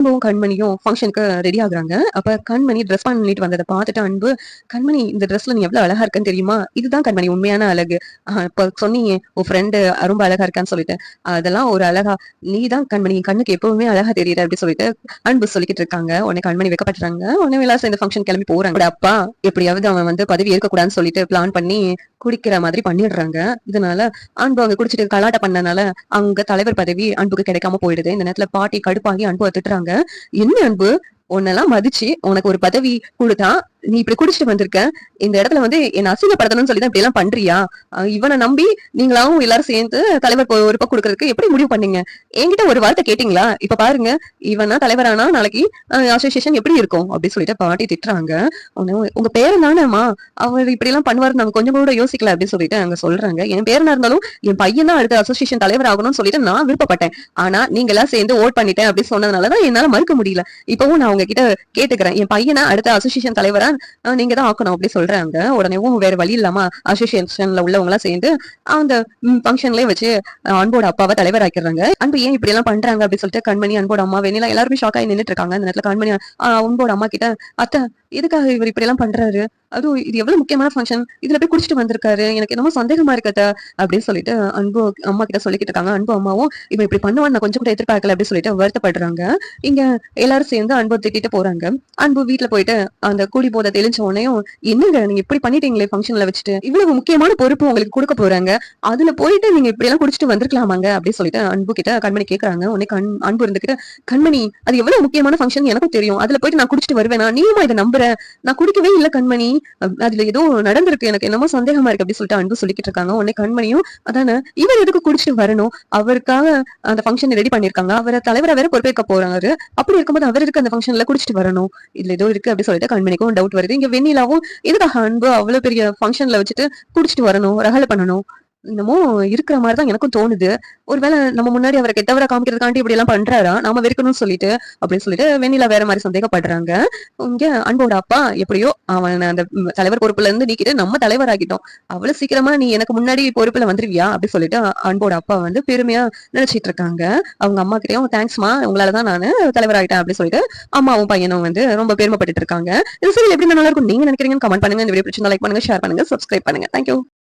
அன்பும் கண்மணியும் ஃபங்க்ஷனுக்கு ரெடி ஆகுறாங்க. அப்ப கண்மணி ட்ரெஸ் பண்ணிட்டு வந்ததை பார்த்துட்டு அன்பு கண்மணி இந்த ட்ரெஸ்ல நீ எவ்வளவு அழகா இருக்கன்னு தெரியுமா? இதுதான் கண்மணி உண்மையான அழகு. இப்ப சொன்னீங்க உன் ஃப்ரெண்டு ரொம்ப அழகா இருக்கான்னு சொல்லிட்டு. அதெல்லாம் ஒரு அழகா நீ தான் கண்மணி கண்ணுக்கு எப்பவுமே அழகா தெரியுது அப்படின்னு சொல்லிட்டு அன்பு சொல்லிக்கிட்டு இருக்காங்க. உடனே கண்மணி வைக்கப்படுறாங்க உடனே எல்லாம் சேர்ந்து ஃபங்க்ஷன் கிளம்பி போறாங்க. அப்பா எப்படியாவது அவன் வந்து பதவி ஏற்கக்கூடாதுன்னு சொல்லிட்டு பிளான் பண்ணி குடிக்கிற மாதிரி பண்ணிடுறாங்க. இதனால அன்பு அவங்க குடிச்சிட்டு கலாட்ட பண்ணனால அங்க தலைவர் பதவி அன்புக்கு கிடைக்காம போயிடுது. இந்த நேரத்துல பாட்டி கடுப்பாகி அன்பு திட்டுறாங்க. என்ன அன்பு? உன்னெல்லாம் மதிச்சு உனக்கு ஒரு பதவி கொடுத்தா நீ இப்படி குடிச்சிட்டு வந்திருக்க இந்த இடத்துல வந்து என்ன அசிங்கப்படுத்தணும்னு சொல்லி தான் இப்படி எல்லாம் பண்றியா இவனை நம்பி நீங்களாவும் எல்லாரும் சேர்ந்து தலைவர் பொறுப்பை கொடுக்கறதுக்கு எப்படி முடிவு பண்ணீங்க? என்கிட்ட ஒரு வார்த்தை கேட்டீங்களா? இப்ப பாருங்க இவனா தலைவரானா நாளைக்கு அசோசியேஷன் எப்படி இருக்கும்? அப்படின்னு சொல்லிட்டு பாட்டி திட்டுறாங்க. உங்க பேரன் தானேம்மா? அவர் இப்படி எல்லாம் பண்ணுவாரு நாங்க கொஞ்சம் கூட யோசிக்கல அப்படின்னு சொல்லிட்டு அங்க சொல்றாங்க. என் பேரனா இருந்தாலும் என் பையன் தான் அடுத்த அசோசியேஷன் தலைவர் ஆகணும்னு சொல்லிட்டு நான் விருப்பப்பட்டேன். ஆனா நீங்க எல்லாம் சேர்ந்து ஓட் பண்ணிட்டேன் அப்படின்னு சொன்னதுனாலதான் என்னால மறுக்க முடியல. இப்பவும் நான் உங்ககிட்ட கேட்டுக்கிறேன். என் பையனா அடுத்த அசோசியேஷன் தலைவரா தான் நீங்க தான் ஆக்கணும் அப்படி சொல்றாங்க. உடனேவும் வேற வழி இல்லாம அசோசியேஷன்ல உள்ளவங்க எல்லாம் சேர்ந்து அந்த ஃபங்க்ஷன்லயே வச்சு அன்போட அப்பாவை தலைவர் ஆக்கிடுறாங்க அன்பு ஏன் இப்படி எல்லாம் பண்றாங்க? அப்படின்னு சொல்லிட்டு கண்மணி அன்போட அம்மா வெண்ணிலா எல்லாருமே ஷாக் ஆகி நின்னுட்டு இருக்காங்க. அந்த நேரத்துல கண்மணி அன்போட அம்மா கிட்ட அத்தை எதுக்காக இவர் இப்படி எல்லாம் பண்றாரு? அதுவும் இது எவ்வளவு முக்கியமான ஃபங்க்ஷன் இதுல போய் குடிச்சிட்டு வந்திருக்காரு. எனக்கு என்னமோ சந்தேகமா இருக்கத அப்படின்னு சொல்லிட்டு அன்பு அம்மா கிட்ட சொல்லிக்கிட்டு இருக்காங்க. அன்பு அம்மாவும் இவன் இப்படி பண்ணுவான்னு நான் கொஞ்சம் கூட எதிர்பார்க்கல அப்படின்னு சொல்லிட்டு வருத்தப்படுறாங்க. இங்க எல்லாரும் சேர்ந்து அன்பு திட்டிட்டு போறாங்க. அன்பு வீட்டுல போயிட்டு அந்த கூடி போதை தெளிஞ்ச உடனேயும் என்னங்க நீங்க இப்படி பண்ணிட்டீங்களே ஃபங்க்ஷன்ல வச்சுட்டு? இவ்வளவு முக்கியமான பொறுப்பு உங்களுக்கு கொடுக்க போறாங்க. அதுல போயிட்டு நீங்க இப்படி எல்லாம் குடிச்சிட்டு வந்திருக்கலாமாங்க? அப்படின்னு சொல்லிட்டு அன்பு கிட்ட கண்மணி கேக்குறாங்க. உடனே கண் அன்பு இருந்துகிட்டு கண்மணி அது எவ்வளவு முக்கியமான ஃபங்க்ஷன் எனக்கும் தெரியும். அதுல போயிட்டு நான் குடிச்சிட்டு வருவேனா? நீயுமா இதை நம்புற நான் குடிக்கவே இல்ல கண்மணி. அதுல ஏதோ நடந்திருக்கு. எனக்கு என்னமோ சந்தேகமா இருக்கு அப்படின்னு சொல்லிட்டு அன்பு சொல்லிக்கிட்டு இருக்காங்க. உடனே கண்மணியும் அதானே இவர் எதுக்கு குடிச்சிட்டு வரணும்? அவருக்காக அந்த ஃபங்க்ஷன் ரெடி பண்ணிருக்காங்க அவரை தலைவரை வேற பொறுப்பேற்க போறாரு. அப்படி இருக்கும்போது அவர் இருக்கு அந்த ஃபங்க்ஷன்ல குடிச்சிட்டு வரணும்? இதுல ஏதோ இருக்கு அப்படி சொல்லிட்டு கண்மணிக்கும் டவுட் வருது. இங்க வெண்ணிலாவும் எதுக்காக அன்பு அவ்வளவு பெரிய ஃபங்க்ஷன்ல வச்சுட்டு குடிச்சிட்டு வரணும்? ரகலை பண்ணணும். என்னமோ இருக்கிற மாதிரி தான் எனக்கும் தோணுது. ஒருவேளை நம்ம முன்னாடி அவரை கெட்டவரை காமிக்கிறதுக்காண்டி இப்படி எல்லாம் பண்றாரா? நாம வெறுக்கணும்னு சொல்லிட்டு அப்படின்னு சொல்லிட்டு வெண்ணிலா வேற மாதிரி சந்தேகப்படுறாங்க. இங்க அன்போட அப்பா எப்படியோ அவன் அந்த தலைவர் பொறுப்புல இருந்து நீக்கிட்டு நம்ம தலைவர் ஆகிட்டோம் அவ்வளவு சீக்கிரமா நீ எனக்கு முன்னாடி பொறுப்புல வந்துருவியா? அப்படின்னு சொல்லிட்டு அன்போட அப்பா வந்து பெருமையா நினைச்சிட்டு இருக்காங்க. அவங்க அம்மா கிட்டயும் தேங்க்ஸ்மா உங்களாலதான் நானு தலைவர் ஆகிட்டேன் அப்படின்னு சொல்லிட்டு அம்மாவும் பையனும் வந்து ரொம்ப பெருமைப்பட்டுட்டு இருக்காங்க. இது சரி எப்படி நல்லா இருக்கும்? நீங்க நினைக்கிறீங்கன்னு கமெண்ட் பண்ணுங்க. இந்த வீடியோ பிடிச்சிருந்தா லைக் பண்ணுங்க ஷேர் பண்ணுங்க சப்ஸ்கிரைப் பண்ணுங்க. தேங்க்யூ